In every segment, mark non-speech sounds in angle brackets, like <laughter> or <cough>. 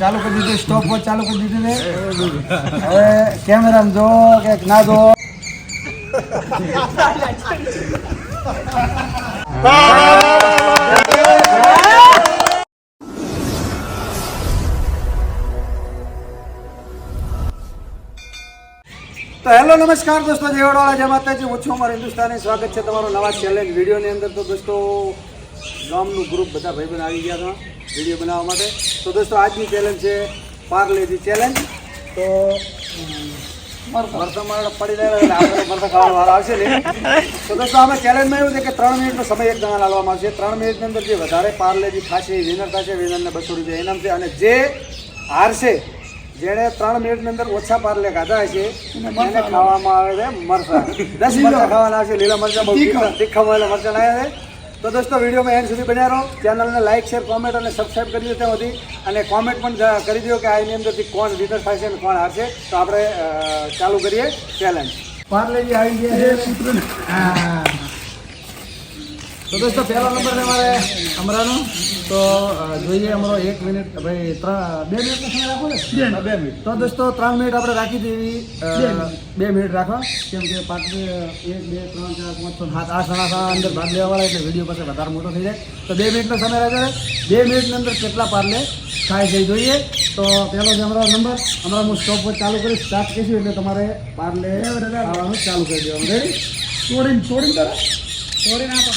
ચાલુ કરી દીધું સ્ટોપ વોચ ચાલુ કરી દીધું ને હવે કેમેરા જો કે ના જો તો હેલો, નમસ્કાર દોસ્તો જેવડવાળા જય માતાજી. હું છું અમારા હિન્દુસ્તાની. સ્વાગત છે તમારો નવા ચેલેન્જ વિડીયોની અંદર. તો દોસ્તો, ગામનું ગ્રુપ બધા ભાઈબંધ આવી ગયા હતા. વીડિયો બનાવવા માટે. તો દોસ્તો આજની ચેલેન્જ છે પાર્લેજી ચેલેન્જ તો મરતા મારા પડી રહ્યા એટલે આપણે મરતા ખાવાનો આવશે ને તો દોસ્તો આમાં ચેલેન્જમાં એવું છે કે ત્રણ મિનિટનો સમય એક જણા લાવવામાં આવશે. ત્રણ મિનિટની અંદર જે વધારે પાર્લેજી ખાશે એ વિનર થશે વિનરને બસો રૂપિયા ઇનામ છે. અને જે હારશે જેણે ત્રણ મિનિટની અંદર ઓછા પાર્લે ખાધા હશે એને ખાવામાં આવે છે મરસા <laughs> દસ મરચા ખાવાના આવશે લીલા મરચા બહુ તીખા. મરચા લાવ્યા છે. તો દોસ્તો વિડીયોમાં એન્ડ સુધી બન્યા રહો. ચેનલને લાઇક શેર કોમેન્ટ અને સબસ્ક્રાઈબ કરી દો ત્યાં સુધી. અને કોમેન્ટ પણ કરી દો કે આ એની અંદરથી કોણ વિનર થશે અને કોણ હારશે. તો આપણે ચાલુ કરીએ ચેલેન્જ પાર્લેજી આવી ગયા તો દોસ્તો પહેલો નંબર છે મારે અમરાનો. તો અ, જોઈએ અમારો એક મિનિટ ભાઈ ત્રણ બે મિનિટનો સમય રાખો ને? બે મિનિટ તો દોસ્તો ત્રણ મિનિટ આપણે રાખી દેવી. અ, બે મિનિટ રાખો. કેમ કે પાંચ એક બે ત્રણ ચાર પાંચ છ સાત આઠ જણા સાડા અંદર ભાગ લેવાવાળા એટલે વીડિયો પછી વધારે મોટો થઈ જાય. તો બે મિનિટનો સમય રાખે બે મિનિટની અંદર કેટલા પાર્લે ખાય છે એ જોઈએ. તો પહેલો છે અમારો નંબર હમણાં હું સ્ટોપ પર ચાલુ કરી સ્ટાર્ટ કહીશું એટલે તમારે પાર્લે ખાવાનું ચાલુ કરી દેવાનું. રેડી છોડીને છોડીને તારા છોડીને આપો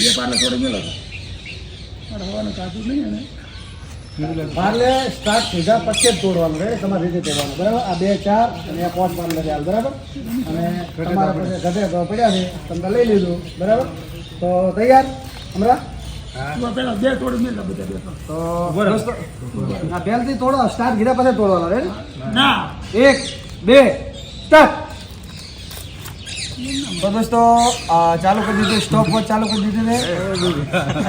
બે પાર્લે મેળો હતો હવાનું કાચું નહીં ને. પાર્લે સ્ટાર્ટ સીધા પછી જ તોડવાનું રહે તમારે રીતે તોડવાનું. બરાબર? આ બે ચાર અને આ પાંચ પાર્લે ચાલ બરાબર? અને તમારા પાસે ઘટે તો પડ્યા છે. તમને લઈ લીધું બરાબર? તો તૈયાર? હમણાં? તો દોસ્તો, આ પહેલથી તોડો સ્ટાર્ટ કીધા પછી તોડવાનો રે ના. એક બે સ્ટાર્ટ. તો દોસ્તો ચાલુ કરી દીધું સ્ટોપ વોચ ચાલુ કરી દીધું ને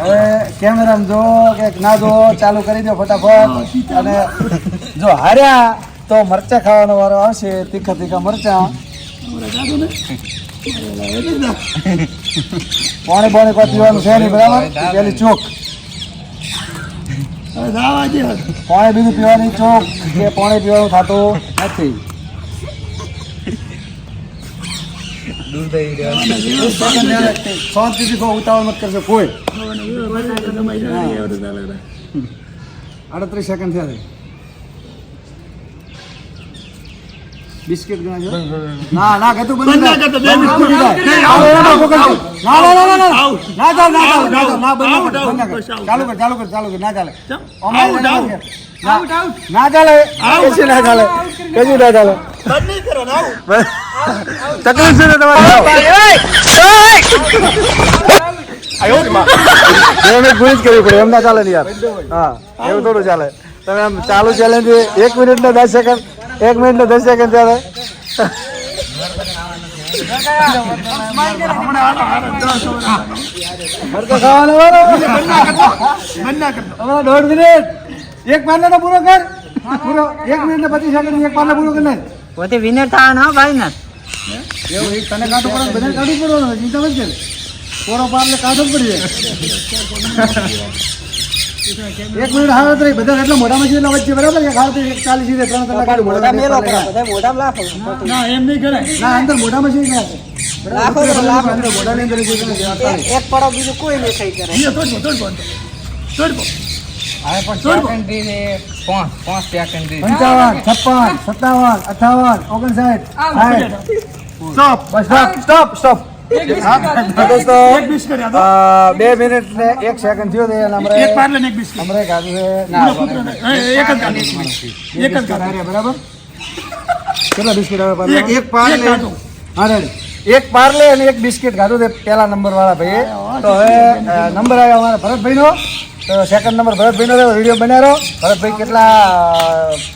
હવે કેમેરામાં જો કે ના જો ચાલુ કરી દો ફટાફટ. અને જો હાર્યા તો મરચા ખાવાનો વારો આવશે તીખા તીખા મરચા. પાણી પાણી કોઈ પીવાનું છે નહીં બરાબર? પેલી ચોક. પાણી બીજું પીવાની ચોક કે પાણી પીવાનું થતું નથી. શાંતિથી કહો ઉતાવળ મત કરશો કોઈ અડત્રીસ સેકન્ડ થયા છે બિસ્કિટ ગણાજો ના ના કહેતું બંધ ના કરતો બે બિસ્કિટ ના ના ના ના ના ના ના ચાલ ના ચાલ ના ના બંધ ના કર, બંધ. ચાલુ કર ચાલુ કર ચાલુ કર ના ચાલે ના ચાલે. ના ના ચાલે કશું ના ચાલે કશું ના ચાલે તકલીફ છે ને તમારે પૂરી જ કરવી પડે એમ ના ચાલે ને યાર હા એવું થોડું ચાલે તમે આમ ચાલુ ચેલેન્જ એક મિનિટ ને દસ સેકન્ડ એક મિનિટ નો દસ સેકન્ડ. હમણાં દોઢ મિનિટ. એક તો પૂરો કર. પૂરો. એક મિનિટ ને પચીસ સેકન્ડ એક પાર્લે પૂરો કરી પોતે વિનર થવાનો ભાઈ ને. એવું તને કાઢું પડે બધાને કાઢું પડવાનું ચિંતા મત કર પોરો પાર્લે કાઢો પડી. જાય એક મિનિટ હાલ રહી બધા એટલા મોઢામાં છે એટલે વચ્ચે બરાબર એક હાલ તો એક ચાલીસ રીતે ત્રણ ત્રણ ગાડી મોટા મેલો બધા મોઢામાં લાફો. ના એમ નહીં કરે. ના અંદર મોઢામાં છે ના? લાખો તો લાખો. અંદર છે અંદર નહીં? એક એક પડો બીજું કોઈ નહીં થઈ કરે. હા, પણ second પંચાવન છપ્પન સત્તાવન અઠાવન ઓગણસાઠ સાઠ. સ્ટોપ બસ સ્ટોપ સ્ટોપ દોસ્તો બે મિનિટ ને એક સેકન્ડ થયો છે અને છે એક જ બરાબર? કેટલા બિસ્કિટ આવે એક પાર્લે. હા રેડી. એક પાર્લે અને એક બિસ્કિટ ખાધું છે પહેલા નંબર વાળા ભાઈએ તો હવે નંબર આવ્યો અમારા ભરતભાઈનો. તો સેકન્ડ નંબર ભરતભાઈનો વીડિયો બનાવ્યો. ભરતભાઈ કેટલા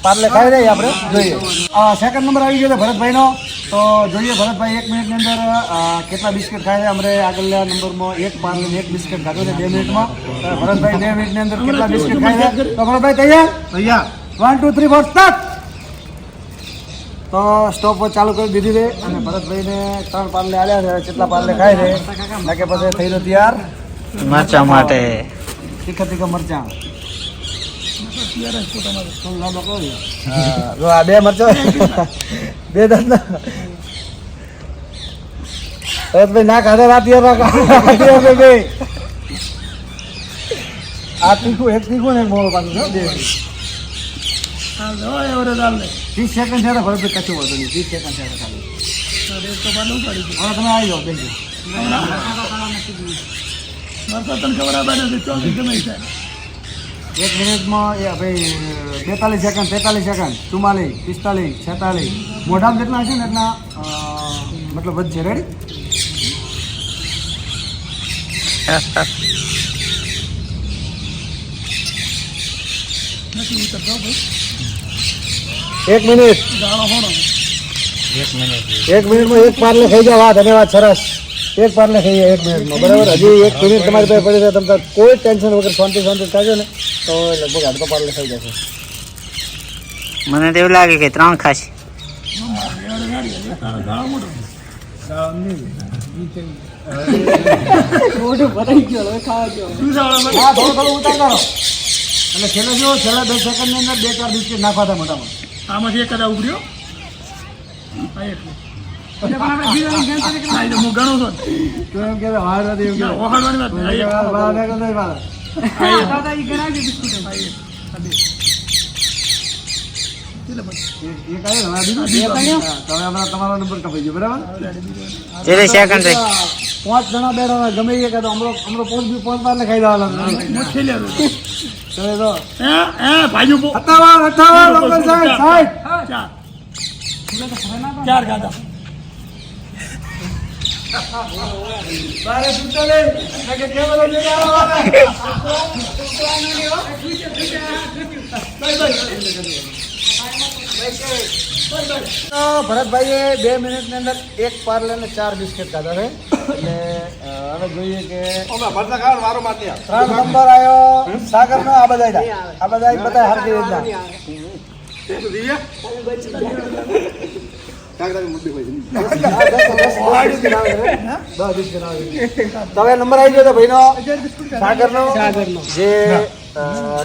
પાર્લે ખાઈ રહી આપણે? જોઈએ. સેકન્ડ નંબર આવી ગયો છે ભરતભાઈનો. તો જોઈએ ભરતભાઈ એક મિનિટની અંદર કેટલા બિસ્કિટ ખાય છે? અમારે આગળના નંબરમાં એક પાર્લે ને એક બિસ્કિટ ખાધો છે બે મિનિટમાં. ભરતભાઈ બે મિનિટની અંદર કેટલા બિસ્કિટ ખાય છે? તો ભરતભાઈ તૈયાર? તૈયાર. One two three four start તો સ્ટોપ ચાલુ કરી દીધી છે અને ભરતભાઈને ત્રણ પાર્લે આવ્યા છે. કેટલા પાર્લે ખાય છે? બાકી પછી થઈ રહ્યો તૈયાર. માચા માટે. તીખા તીખા મરચાં. હા, જો આ બે મરચો. બે દાંત ભાઈ ના ખાધા રાત બે આ તીખું એક તીખું ને મોળો પાછું બે ત્રીસ સેકન્ડ છે ભરત કશું વધુ નહીં. ત્રીસ સેકન્ડ છે તો ખાલી તમે આવી જાઓ બેસી એક મિનિટમાં એ ભાઈ બેતાલીસ સેકન્ડ તેતાલીસ સેકન્ડ ચુમ્માલીસ પિસ્તાલીસ છેતાલીસ. મોઢામાં જેટલા હશે ને એટલા મતલબ વધશે. રેડી એક મિનિટ. એક મિનિટમાં એક પાર્લે થઈ જાવ. વાહ ધન્યવાદ સરસ. એક પાર્લે ખાઈ જાય એક મિનિટમાં બરાબર? હજી એક મિનિટ તમારી પાસે પડી છે તમે કોઈ ટેન્શન વગર શાંતિ શાંતિ ખાજો ને તો લગભગ અડધો પાર્લે ખાઈ જશે. મને તો એવું લાગે કે ત્રણ ખાશે. એટલે છેલ્લે જો છેલ્લા દસ સેકન્ડની અંદર બે ચાર દિવસ નાખવા હતા મોટામાં. આમાંથી એક કદા ઉભર્યો? આ એટલું. પાંચ જણા બેઠા ગમે એ કે તો હમણાં પાંચ બી પાંચ પાર્લે ખાઈ દેવાના ચાર. છેલ્લે આવ્યો. તો એ તો હે હે ભાઈઓ બહુ- સત્તાવન અઠાવન ઓગણ સાઠ સાઠ ચાર ચાર કેવલ લઈને આવવાના તો ભરતભાઈએ બે મિનિટની અંદર એક પાર્લે અને ચાર બિસ્કિટ ખાધા છે. એટલે હવે જોઈએ કે ત્રણ નંબર આવ્યો સાગર નો આ બધા આ બધા બધા હરખી રીતના. તો હવે નંબર આવી ગયો તો ભાઈનો સાગરનો જે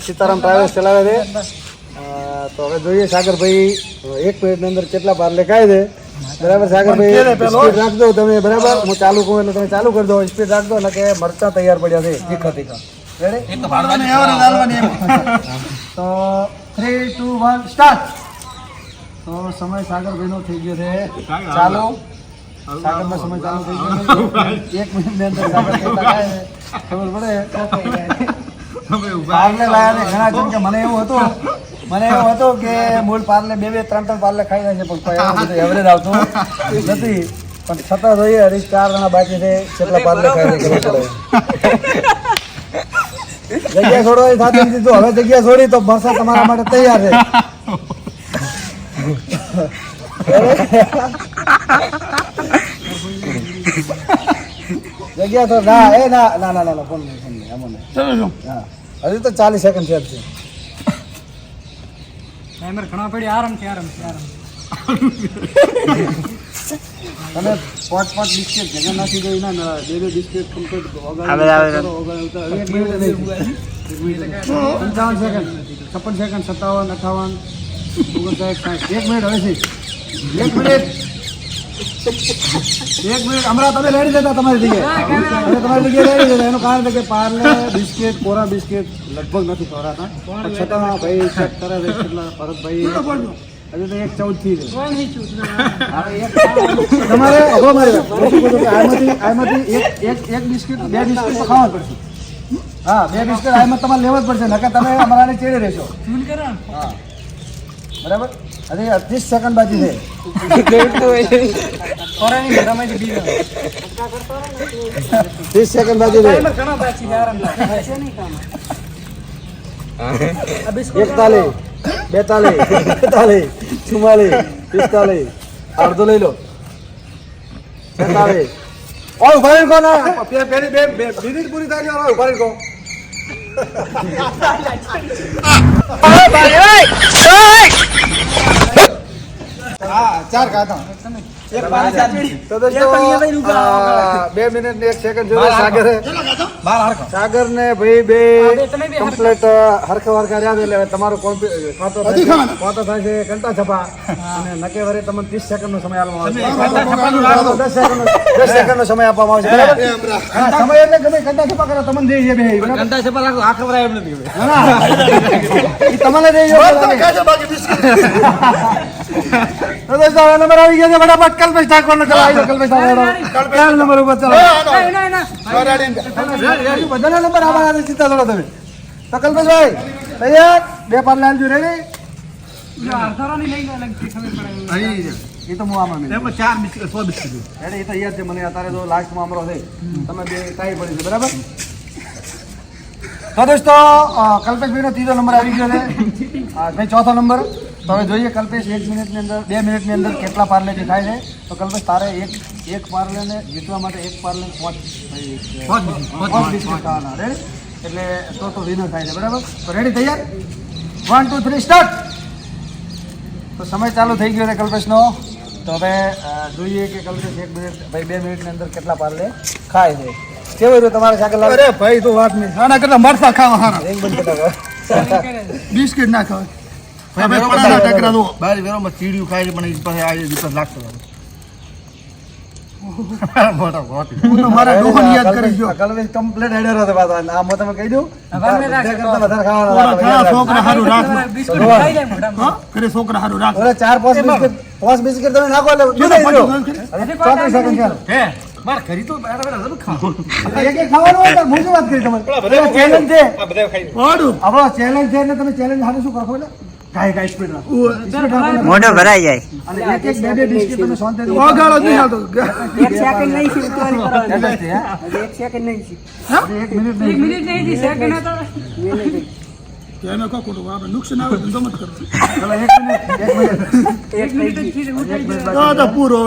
સીતારામ ટ્રાવેલ્સ ચલાવે છે. તો હવે જોઈએ સાગરભાઈ એક મિનિટની અંદર કેટલા પાર લેખાય છે. બરાબર સાગરભાઈ સ્પીડ રાખજો તમે બરાબર? હું ચાલુ કહું એટલે તમે ચાલુ કરી દો સ્પીડ રાખજો એટલે કે મરચા તૈયાર પડ્યા છે તીખા તીખા. તો થ્રી ટુ વન સ્ટાર્ટ તો સમય સાગરભાઈનો થઈ ગયો છે. ચાલો. સાગરનો સમય ચાલુ થઈ ગયો એક મિનિટની અંદર સાગર ખબર પડે? પાર્લે લાયા ને ઘણા જેમ કે મને એવું હતું. મને એવું હતું કે મૂળ પાર્લે બે બે ત્રણ ત્રણ પાર્લે ખાઈ જાય છે પણ એવરેજ આવતું નથી. પણ છતાં જોઈએ હરીશ ચાર જણા બાકી છે કેટલા પાર્લે ખાઈ છે ખબર પડે. જગ્યા છોડવાની સાથે દીધું હવે જગ્યા છોડી તો ભરસા તમારા માટે તૈયાર છે. જગ્યા તો ના એ ના ના ના ના ફોન નહીં ફોન નહીં આમાં નહીં. ચલો જો. હા. હજી તો ચાલીસ સેકન્ડ છે. જ આરામ તમે પાંચ પાંચ બિસ્કેટ જગ્યા નાખી દઈ ના બે બે બિસ્કેટ કમ્પ્લીટ નહીં. પંચાવન સેકન્ડ છપ્પન સેકન્ડ સત્તાવન અઠાવન. એક મિનિટ હવે છે એક મિનિટ. એક મિનિટ. હમણાં તમે રેડી જતા તમારી જગ્યાએ. તમારી જગ્યાએ રેડી જતા એનું કારણ છે કે પાર્લે બિસ્કિટ કોરા બિસ્કિટ લગભગ નથી ખવડાતા. છતાં ભાઈ ચેક કરે છે કેટલા ભરતભાઈ. હજુ તો એક ચૌદથી તમારે મારી. આમાંથી એક એક એક બિસ્કિટ બે બિસ્કિટ ખાવા પડશે. હા બે બિસ્કિટ આમાં તમારે લેવા જ પડશે. નકર તમે અમારાને ચેડે રહેશો. હા. બરાબર? અરે ત્રીસ સેકન્ડ બાકી છે. ત્રીસ સેકન્ડ બાકી છે. એકતાલીસ બેતાલીસ તેતાલીસ ચુમ્માલીસ પિસ્તાલીસ અડધો લઈ લો. છેતાલીસ. ઓય ઊભા રહીને કહો ના બે મિનિટ પૂરી થાય ઓય ઊભા રહીને કહો હા ચાર ખાતા બે મિનિટ ને એક સેકન્ડ જોડે સાગરે સાગર ને ભાઈ બે કમ્પ્લેટ હરખા હરખા રહ્યા એટલે હવે તમારો ખાતો કાં થાય છે- કાં થાય છે કંટા છપા. અને નકે વરે તમને 30 સેકન્ડનો સમય આપવામાં આવશે. દસ દસ સેકન્ડનો સમય આપવામાં આવશે. સમય એટલે ગમે કંટા છપા કરો તમને છે બે. કંટા છપા રાખો આ ખબર એમ નથી ના, ના. <laughs> તમને દઈ તો <laughs> દોસ્તો હવે નંબર આવી ગયા છે ફટાફટ કલ્પેશ ઠાકોરનો ચલો આવી કલ્પેશ ઠાકોર કયા નંબર ઉપર ચલો ના, ના, ના. બધાના નંબર આવવાના છે, ચિંતા થોડો તમે. તો કલ્પેશભાઈ તૈયાર? બે પાર લાલજો રેડી. એ તો હું આમાં એમાં ચાર બિસ્કિટ સો બિસ્કિટ રેડી, એ તો યાદ છે મને અત્યારે તો લાસ્ટમાં અમારો છે. તમે બે ટાઈ પડી છે બરાબર? તો દોસ્તો કલ્પેશભાઈનો ત્રીજો નંબર આવી ગયો છે. ભાઈ ચોથો નંબર. તો હવે જોઈએ કલ્પેશ એક મિનિટની અંદર બે મિનિટની અંદર કેટલા પાર્લે જે થાય છે? તો કલ્પેશ તારે એક એક પાર્લેને જીતવા માટે એક પાર્લે પાંચ બિસ્કિટ, ખાવાના રેડી એટલે તો તો વિનર થાય છે બરાબર? તો રેડી તૈયાર? વન ટુ થ્રી સ્ટાર્ટ તો સમય ચાલુ થઈ ગયો છે કલ્પેશનો. તો હવે જોઈએ કે કલ્પેશ એક મિનિટ ભાઈ બે મિનિટની અંદર કેટલા પાર્લે ખાય છે. કેવું રહ્યું તમારે સાગર અરે ભાઈ તું વાત નહીં. આના કરતા મરસા ખાવા હારા. બિસ્કિટ ના ખાવા બારી વેરોમાં ચીડિયું પણ પાસે આ લાગતો <laughs> મારા હારું ઘરે હારું તો ખાવાનું ચેલેન્જ છે. પાડું. ચેલેન્જ છે તમે ચેલેન્જ હાથે શું કરો એટલે ગાય ગાય સ્પીડ રાખો. મોઢો ભરાઈ જાય. અને એક એક બે બે બિસ્કિટ તમે શાંતિથી ઓગાળો જ નહીં આવતો એક સેકન્ડ નહીં છે, એક સેકન્ડ નહીં છે. એક મિનિટ એક મિનિટ નહીં સેકન્ડ હતો. કો નુકસાન આવે તો ગમત કરો. એક મિનિટ એક મિનિટ. તો તો પૂરો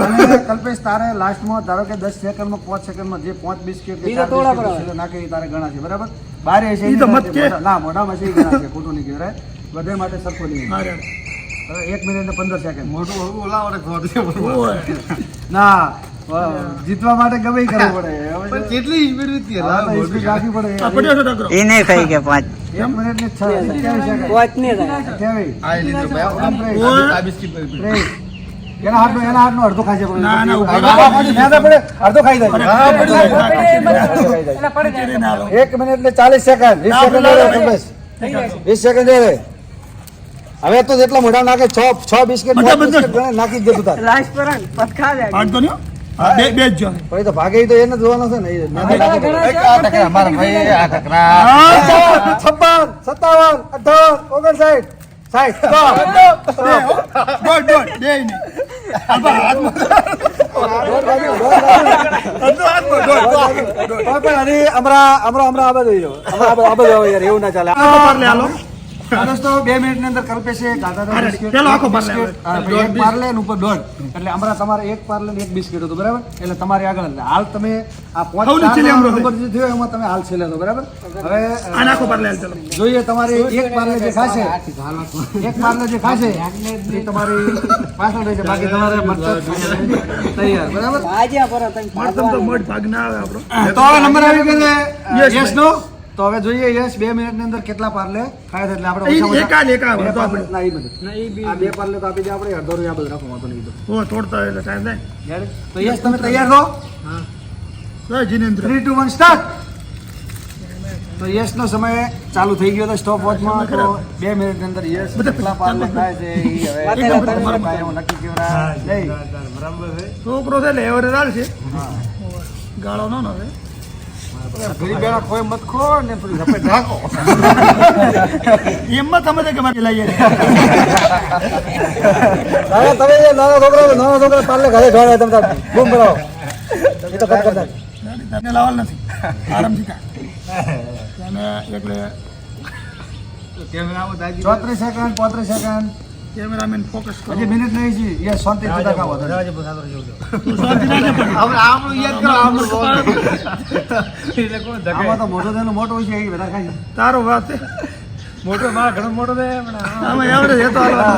કલ્પેશ તારે લાસ્ટમાં ધારો કે દસ સેકન્ડમાં પાંચ સેકન્ડમાં જે પાંચ બિસ્કિટ કે બીજા બિસ્કિટ નાખે તારે ગણા છે બરાબર? બારે છે ઈ તો ના મોઢામાં છે ગણા છે ખોટું નહીં કહેવાય. બધે માટે સરખો નહીં એક મિનિટ ને પંદર સેકન્ડ મોટું ઓલા વડે ના જીતવા માટે ગમે કરવું પડે. કેટલી સ્પીડ રાખવી પડે. એ નહીં ખાઈ કે પાંચ. એક મિનિટ ને છ ને. એના હાથનો એના હાથનો અડધો ખાઈ જાય ના, ના, પડે, અડધો ખાઈ જાય એક મિનિટ ને ચાલીસ સેકન્ડ વીસ સેકન્ડ. થઈ. વીસ સેકન્ડ. હવે તો જેટલા મોઢા નાખે છ છ બિસ્કિટ નાખી જ દેતું લાસ્ટ પર આને જાય. પાડતો નહીં બે બે જ જો તો ભાગે તો એને જોવાનો છે ને ઈ નાખી ઘણા નાખી ઘણા દેવાનો. છે, પણ થઈ જાય. પંચાવન, છપ્પન સત્તાવન અઠાવન ઓગણસાઠ સાઠ બે નહીં. દોઢ દોઢ પણ હરી હમણાં હમણાં હમણાં આ. આ આ યાર એવું ના ચાલે. દોસ્તો બે મિનિટની અંદર કલ્પેશે એક પાર્લે ઉપર દોઢ. એટલે તમારે એક પાર્લે ને એક બિસ્કિટ હતું બરાબર? એટલે તમારી આગળ એટલે હાલ તમે આ પાંચ થયો એમાં તમે હાલ છેલ્લે બરાબર? હવે જોઈએ તમારે એક પાર્લે જે ખાશે. એક પાર્લે જે ખાશે એ તમારી પાછળ રહેશે બાકી તમારે તૈયાર બરાબર? આજે આ પર તમે મળતમ તો ભાગ ના આવે આપણો. નંબર આવી ગયો યસ નો તો હવે જોઈએ યસ બે મિનિટની અંદર કેટલા પાર્લે થાય છે એટલે આપણે ઓછા- એકા ને એકા બે તો પાર્લે- આપણે. ના, ઈ બધું. ના, ઈ બી- આ બે પાર્લે તો આપી દે આપણે અડધો રૂપિયા બધું રાખો વાંધો નહીં કીધું હો તોડતા એટલે ટાઈમ થાય. Ready? તો યસ તમે તૈયાર છો Jai Jinendra. Three two one start તો યસ નો સમય ચાલુ થઈ ગયો હતો સ્ટોપ વોચમાં તો બે મિનિટની અંદર યસ કેટલા પાર્લે થાય છે ઈ હવે નક્કી કેવડા છે. છોકરો છે એટલે એવરેજ છે. ગાળો નો ને ગરીબ બેડા કોઈ મત ખો ને પેલું ઝપેટ રાખો. એમમાં તમે કે મારે લઈ જાય તમે જે નાના છોકરા નાના છોકરા પાર્લે ઘરે ઢોળે તમે તાર બૂમ ભરાવો એ તો કટ કરતા. તને લાવલ નથી. આરામથી કા અને એટલે ચોત્રીસ સેકન્ડ પોત્રીસ સેકન્ડ. કેમેરામેન ફોકસ કરો. હજી મિનિટ નહીં છે <laughs> યે શાંતિ જુદા ખાવો તમે. તું શાંતિ રાખજે પણ. <laughs> આમાં તો મોટો દેનો મોટો છે એ બધા ખાય તારો વાત છે. મોટો માં ઘણો મોટો દે પણ આમાં હાલવા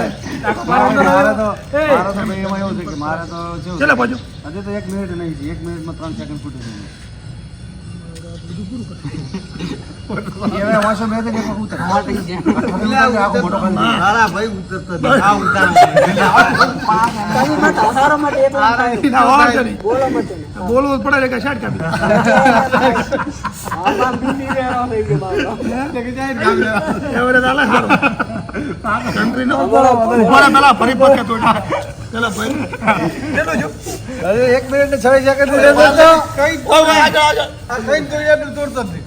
મારે તો મારે તો મારે તો એમાં એવું છે કે મારે તો ચલે બાજુ. હજી તો એક મિનિટ નહીં છે એક મિનિટમાં ત્રણ સેકન્ડ ફૂટે છે એ હવે વાંચો મેં તો કે ઉતર. આખો મોટો ખાલી. મારા ભાઈ ઉતરતા નહીં. આ ઉતારો. ના, વાંધો નહીં. બોલવું પડે કે શર્ટ કાપી રહે પેલા ફરી પગ પેલા ભાઈ. અરે એક મિનિટ ને છવ્વીસ સેકન્ડની અંદર તો કઈ ઓ ભાઈ, આજો, આજો. આ કઈ કરી એટલું તોડતો જ નહીં.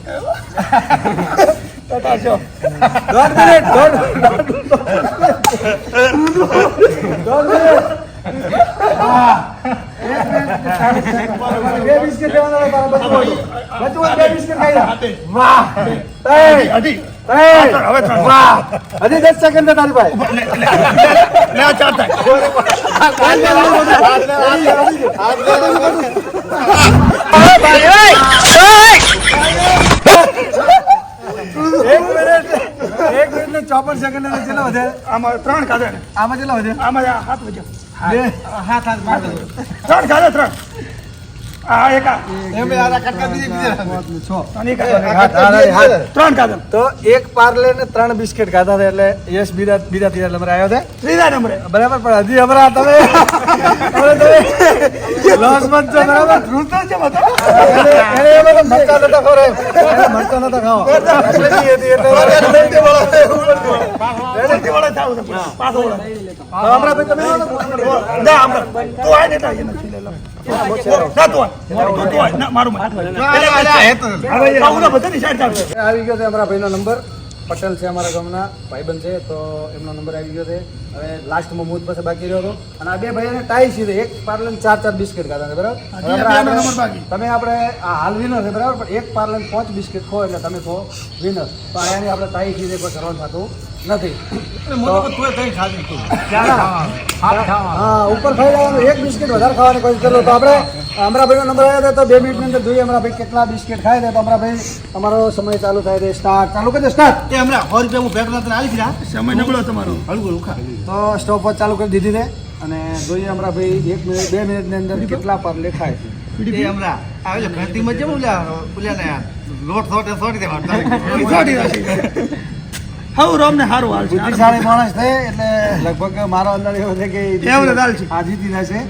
દોઢ મિનિટ દોઢ દોઢ મિનિટ હા. એક મિનિટ ને ચાલીસ સેકન્ડ. બે બિસ્કિટ લેવાના હતા તારા બચવું હતું. બચવું હોય તો બે બિસ્કિટ ખાઈ વાહ અઢી. હવે વાહ હજી દસ સેકન્ડ તારી પાસે લે ચાર થાય. ચોપન સેકન્ડ ને વધે આમાં ત્રણ ખાધા આમાં કેટલા વધે આમાં હાથ ત્રણ ત્રણ આ. હાથ, હાથ. ત્રણ ખાધા તો એક પાર્લે ને ત્રણ બિસ્કિટ ખાધા હતા એટલે યશ બીજા બીજા ત્રીજા નંબરે આવ્યો છે. ત્રીજા નંબરે. બરાબર પણ હજી હમણાં તમે હવે તમે લોસ મત છો બરાબર? રૂતો છે બધો. એને એને એ લોકો મરચા નતા ખવડાય. મરચા નતા ખાવા. એટલે ઈ હતી એટલે વેલણથી વળે થાવું છે. પાછો વળે. તો હમણાં ભાઈ તમે આ હેત. આવું ગયો છે અમારા ભાઈનો નંબર. પટેલ છે અમારા ગામના ભાઈબંધ છે તો એમનો નંબર આવી ગયો છે. હવે લાસ્ટમાં મૂત પાસે બાકી રહ્યો હતો. અને આ બે ભાઈને ટાઈ સીધે. એક પાર્લર ચાર ચાર બિસ્કિટ ખાતા બરાબર. તમે આપણે આ હાલ વિનર છે બરાબર? પણ એક પાર્લર પાંચ બિસ્કિટ ખો એટલે તમે ખો વિનર તો આની આપણે ટાઈ સીધે કોઈ કરવાનું થતું. નથી. હા. ઉપર ખાઈ જવાનું એક બિસ્કિટ વધારે ખાવાની કોશિશ કરો તો આપણે અમરાભાઈનો નંબર આવ્યો હતો તો બે મિનિટની અંદર જોઈએ અમરાભાઈ કેટલા બિસ્કિટ ખાય છે. તો અમરાભાઈ તમારો સમય ચાલુ થાય છે. સ્ટાર્ટ. ચાલુ કરી દે સ્ટાર્ટ. એ હમણાં સો રૂપિયા હું બેગ તને આવી ગયા સમય નબળો તમારો. હળવું હળવું ખા. તો સ્ટોપ પર ચાલુ કરી દીધી છે. અને જોઈએ હમણાં ભાઈ એક મિનિટ બે મિનિટની અંદર કેટલા પર લેખાય છે. એ હમણાં લોટ સોટે સોટી દેવાનો. <laughs> સોટી રાખી. હવ રોમ ને હારું હાલ છે. બુદ્ધિશાળી માણસ છે એટલે લગભગ મારો અંદાજ એવો છે કે એવું દાલ છે. આ જીતી જશે.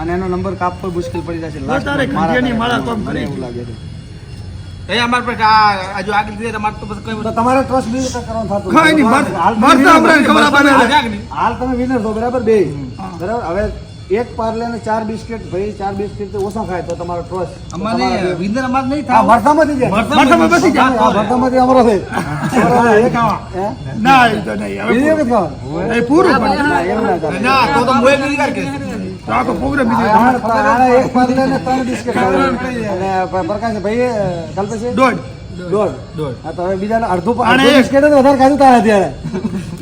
અને એનો નંબર કાપવો મુશ્કેલ પડી જશે. લાસ્ટ મારા માળા કોમ કરે એવું લાગે છે. એ અમારે પાસે આ આ આગળ દીધે તમારે તો પછી કઈ તો તમારે ટ્રસ્ટ બીજું કરવાનું થતું કઈ નહીં હાલ. ખબર આપવાને. હાલ તમે વિનર છો બરાબર? બે. બરાબર? હવે એક પાર્લે ને ચાર બિસ્કિટ ભાઈ ચાર બિસ્કિટ તો ઓછા ખાય તો તમારો ટ્રસ્ટ અમારે વિંદર અમાર નહીં થાય. થાવ. ભરતામાંથી જાય. ભરતામાં બસી જાય. હા ભરતામાંથી અમારો છે? ના એ તો નહીં. હવે એ વખત એ પૂરું. ના, તો તો મોય કરી કે. તો આખો પ્રોગ્રામ બીજો એક પાર્લે ને ત્રણ બિસ્કિટ ખાવા અને પ્રકાશ ભાઈ કલ્પેશ દોઢ. દોઢ. દોઢ. હા, તો બીજાને અડધું અડધું એક. જ વધારે ખાધું તારે અત્યારે.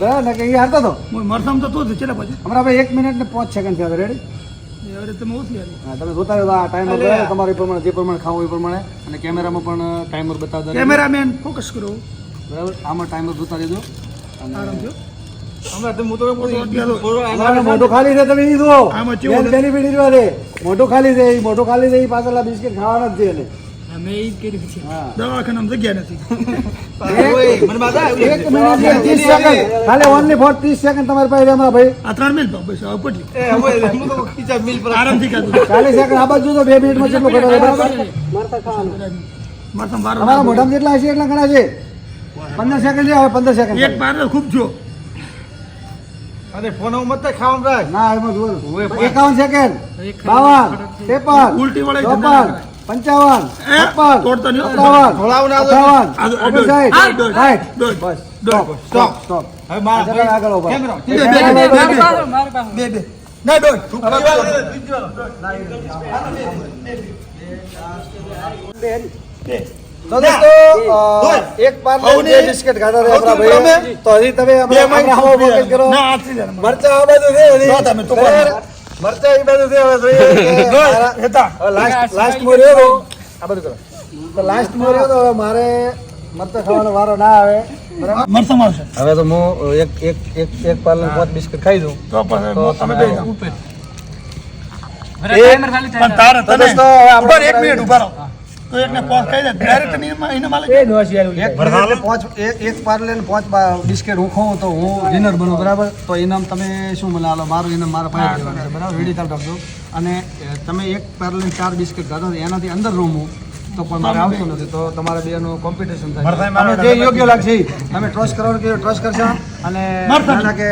બરાબર? ને કે એ હારતો હતો મરસામ તો તું છે પછી? હમણાં ભાઈ એક મિનિટ ને પાંચ સેકન્ડ થયા રેડી તમે ઓછી હારી. હા તમે જોતા રહ્યો આ ટાઈમર તમારે પ્રમાણે જે પ્રમાણે ખાવું એ પ્રમાણે. અને કેમેરામાં પણ ટાઈમર બતાવતા. કેમેરામેન ફોકસ કરો. બરાબર? આમાં ટાઈમર જોતા રહેજો. મોઢું ખાલી છે તમે મોઢું ખાલી છે ઈ ખાલી છે પાછળ બિસ્કિટ ખાવાના જ છે એને હા. દવાખાનામાં જગ્યા નથી. મને બાધા એક મિનિટ ને ત્રીસ સેકન્ડ. ખાલી ઓનલી ફોર ત્રીસ સેકન્ડ તમારી પાસે અમારા ભાઈ. આ ત્રણ મિલ બસ હવે પટ્યું એ હવે હું તો ખીચા મિલ પર આરામથી ખાધું. ચાલીસ સેકન્ડ આ બાજુ તો બે મિનિટમાં કેટલું ઘટાડે બરાબર? મરસામ વારો તમારા મોઢામાં જેટલા હશે એટલા ઘણા છે? પંદર સેકન્ડ છે હવે સેકન્ડ એક સેકન્ડ ખૂબ જો અરે ફોન હું મત ખાવાનું રાખ. ના એમાં જુઓ એકાવન સેકન્ડ. બાવન. ત્રેપન. ઉલટી વળે ચોપન. ધંધા પંચાવન એ, છપ્પન સત્તાવન થોડાવું ના દો. અઠાવન આ દો, આ દો. ઓગણસાઠ સાઠ. બસ દોઢ. સ્ટોપ સ્ટોપ હવે મારા આગળ ઊભા. બે, બે, બે, બે, બે, બે. ના દોઢ. તો દોસ્તો એક પાર્લે બે બિસ્કિટ ખાધા હતા આપણા ભાઈએ. તો હજી તમે બે હમણાં માઇક આમાં focus કરો. ના, હાથથી જ આને. મરચાં આ બાજુ છે તમે? મરચાં એ બાજુ છે હવે જોઈએ. <laughs> મારા- લાસ્ટ લાસ્ટમાં રહ્યો તો આ બધું કરો. તો લાસ્ટમાં રહ્યો તો હવે મારે મરચાં ખાવાનો વારો ના આવે. બરાબર? મરસામ આવશે હવે તો હું એક એક એક એક પાલન પાંચ બિસ્કિટ ખાઈ દઉં. તો પણ તમે બે. ઉપર. એક મિનિટ ઊભા રહો. તો એકને પોસ કહી દે ડાયરેક્ટ એમાં એને માલે એક મિનિટે પાંચ એક એક પાર્લે ને પાંચ બા- હું તો હું વિનર બનું બરાબર? તો ઇનામ તમે શું મને આલો? મારું ઇનામ મારા પાસે દેવાનું બરાબર? રેડી ચાલ રાખજો. અને તમે એક પાર્લે ને ચાર બિસ્કેટ તો એનાથી અંદર રૂમ હું. તો પણ મારે આવતું નથી. તો તમારે બેનું કોમ્પિટિશન થાય. જે યોગ્ય લાગશે અમે તમે ટ્રસ્ટ કરો કે ટ્રસ્ટ કરશો અને કે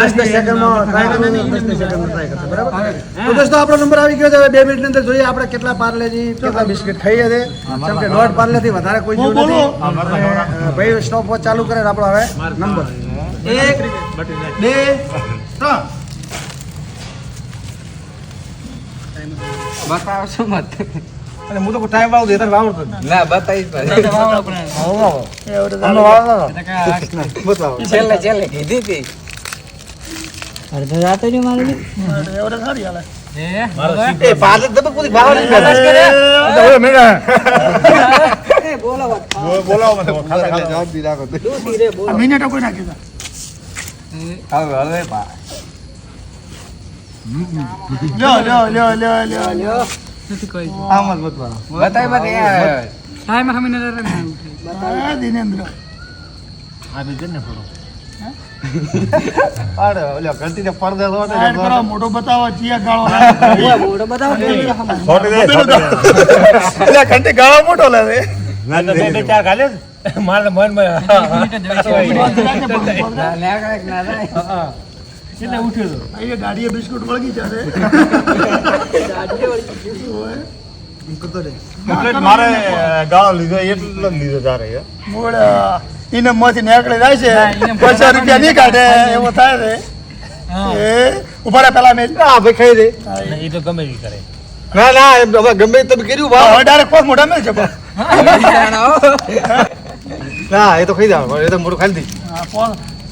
દસ દસ સેકન્ડમાં ટ્રાય કરો દસ દસ સેકન્ડમાં ટ્રાય કરશો. બરાબર? તો દોસ્તો આપણો નંબર આવી ગયો છે. હવે બે મિનિટની અંદર જોઈએ આપણે કેટલા પાર્લેજી કેટલા બિસ્કિટ ખાઈએ છે. કેમ કે દોઢ પાર્લેથી વધારે કોઈ જેવું નથી. ભાઈ સ્ટોપ વોચ ચાલુ કરે આપણો હવે. નંબર એક બે ત્રણ. બતાવશો મત? અને હું તો ટાઈમ વાળું દે તારે વાવડતો. ના નતો. <laughs> બતાવો. <laughs> છેલ્લે છેલ્લે કીધી હતી. અડધો જાતો રહ્યો મારે એવડે સારી હાલે. એ પાર્લે તો પૂરી બહાર નહીં કાઢે. તો હવે મેં <laughs> આ મિનિટો કોઈ નાખી દે હવે હવે પા લ્યો લ્યો લ્યો લ્યો લ્યો લ્યો. આમ જ બતાવો. બતાવી બતાવી યાર. આ દિનેન્દ્ર અરે, ઓલા ઘંટીને પડદે લો ને કરો મોટો બતાવો ચિયા ગાળો લાગે. એટલે ઘંટી ગાળો મોટો લે. ના લે કાંઈક ઉઠ્યો થાય. અહીંયા ગાડીએ બિસ્કુટ વળગી જશે. મારે ગાળો લીધો એટલો જ લીધો તારે માંથી નીકળી જાય છે. પચાસ રૂપિયા નહીં કાઢે એવો થાય છે. એ ઊભા પેલા મેં હા ભાઈ ખાઈ દે. ના ના હવે ગમે તે તમે કર્યું ભાવ હવે ડાયરેક્ટ પોસ મોઢા મેં છે ના એ તો ખાઈ જાવ એ તો મોટું ખાઈ દી. હા,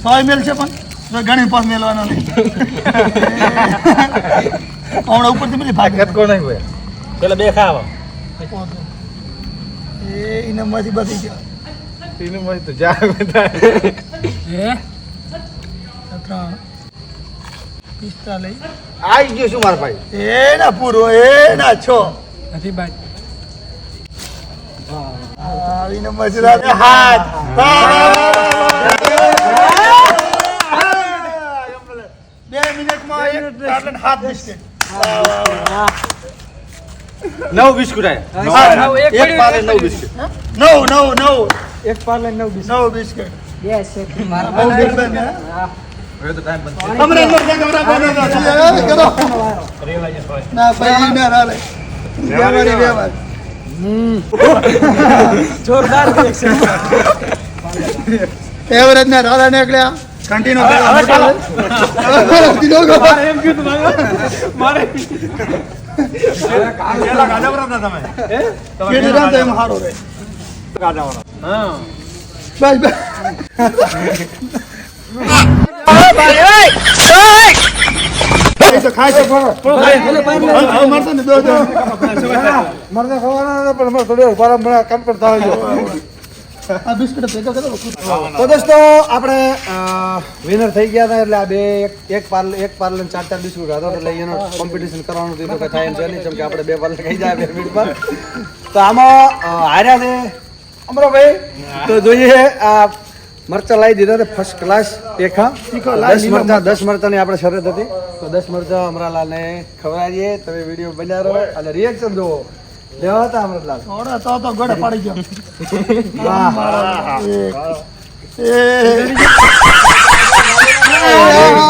સો મેલ છે પણ. તો ઘણી પર મેલવાનો નહીં. હમણાં ઉપરથી બધી ભાગ કોણ નહીં હોય એ એને માંથી બધી ગયો એનું તો જા ત્રણ પિસ્તાલીસ. આવી ગયો શું મારા ભાઈ. એ ના પૂરો એ ના છો. આવીને મજરા હાથ બે મિનિટમાં એક ટાટન હાથ બિસ્કિટ નવ બિસ્કુટ આયા એક પાલે નવ બિસ્કુટ નવ નવ નવ એક પાલે નવ બિસ્કુટ નવ બિસ્કિટ મારા બહુ બિસ્કિટ ને હમણાં અંદર ત્યાં બંધ હતા. કરો. ના ભાઈ ના રાલે વ્યવહારી વ્યવહાર એવરેજ ના રાધા નીકળ્યા ગાડાવરા એમ કીધું મારે મરતા ખવાના પણ મને થોડો પરંપરા થાય આ બિસ્કિટ ભેગા કરો તો દોસ્તો આપણે વિનર થઈ ગયા હતા એટલે આ બે એક એક પાર્લે એક પાર્લે ચાર ચાર બિસ્કિટ હતો એટલે એનો કોમ્પિટિશન કરવાનું હતું કે થાય એમ છે નહીં કે આપણે બે પાર્લે ખાઈ જાય બે મિનિટ પર તો આમાં હાર્યા છે અમરોભાઈ. તો જોઈએ આ મરચા લાવી દીધા હતા ફર્સ્ટ ક્લાસ પેખા દસ મરચા દસ મરચાની આપણે શરત હતી. તો દસ મરચા અમરાલાલને ખવડાવીએ તમે વીડિયો બનાવો અને રિએક્શન જુઓ. લેવા અમૃતલાલ અમરલાલ થોડા તો તો ગોડે પાડી ગયો વાહ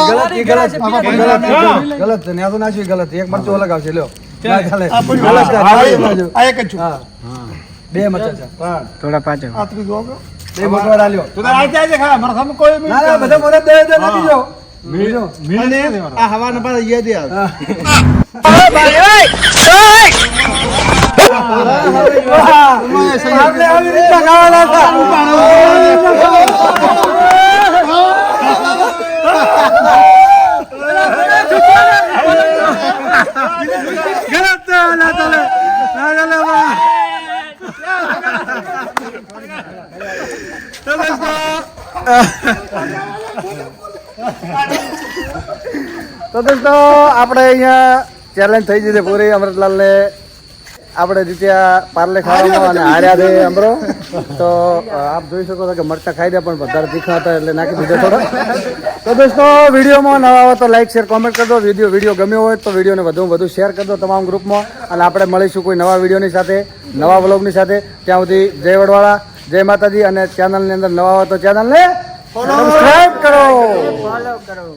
ગલત ઈ ગલત ગલત ઈ ગલત છે ન્યા તો નાખ્યું ગલત એક મરચું અલગ આવશે લ્યો બે મરચા છે થોડા. બે મરચા તું ખા મારા સામે કોઈ ના બધા દે દે જો આ આવી રીતના ખાવાના હતા ગલત છે ના ચાલે ના ચાલે બા. તો દોસ્તો તો દોસ્તો આપણે અહીંયા ચેલેન્જ થઈ જશે પૂરી અમૃતલાલ ને આપણે જીત્યા પાર્લે ખાવામાં અને હાર્યા દે અમરો. તો આપ જોઈ શકો છો કે મરચા ખાઈ દે પણ વધારે તીખા હતા એટલે નાખી દીધો થોડો. <laughs> તો દોસ્તો વિડીયોમાં નવા હોય તો લાઈક શેર કોમેન્ટ કરજો વીડિયો વીડિયો ગમ્યો હોય તો વિડીયોને વધુ વધુ શેર કરજો તમામ ગ્રુપમાં અને આપણે મળીશું કોઈ નવા વિડીયોની સાથે નવા વ્લોગની સાથે. ત્યાં સુધી જય વડવાળા જય માતાજી અને ચેનલની અંદર નવા હોય તો ચેનલને સબસ્ક્રાઈબ કરો. ફોલો કરો.